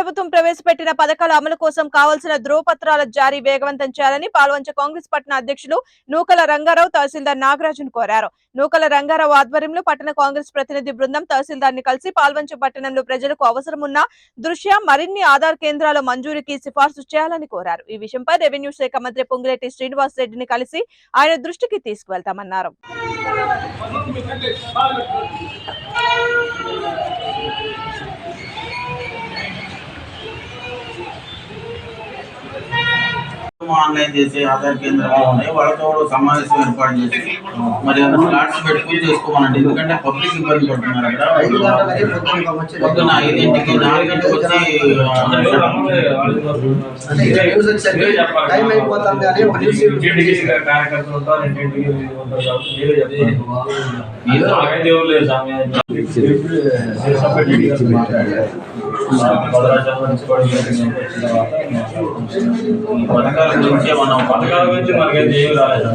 ప్రభుత్వం ప్రవేశపెట్టిన పథకాల అమలు కోసం కావాల్సిన ధ్రువపత్రాల జారీ వేగవంతం చేయాలని పాల్వంచ కాంగ్రెస్ పట్టణ అధ్యక్షులు నూకల రంగారావు తహసీల్దార్ నాగరాజును కోరారు. నూకల రంగారావు ఆధ్వర్యంలో పట్టణ కాంగ్రెస్ ప్రతినిధి బృందం తహసీల్దార్ని కలిసి పాల్వంచ పట్టణంలో ప్రజలకు అవసరమున్న దృష్ట్యా మరిన్ని ఆధార్ కేంద్రాల మంజూరికి సిఫార్సు చేయాలని కోరారు. ఈ విషయంపై రెవెన్యూ శాఖ మంత్రి పొంగిరెడ్డి శ్రీనివాస్ రెడ్డిని కలిసి ఆయన దృష్టికి తీసుకువెళ్తామన్నారు. ఆన్లైన్ చేసే ఆధార్ కేంద్రాలు ఉన్నాయి. వాళ్ళతో సమావేశం ఏర్పాటు చేసి మరి స్లాట్స్ పెట్టుకుని చేసుకోమనండి. ఎందుకంటే పబ్లిక్ ఇబ్బంది పడుతున్నారు అక్కడ. పొద్దున్న ఐదింటికి నాలుగింటికి వచ్చి పథకాల గురించి మనం పథకాల గురించి మనకైతే ఏమి రాలేదు.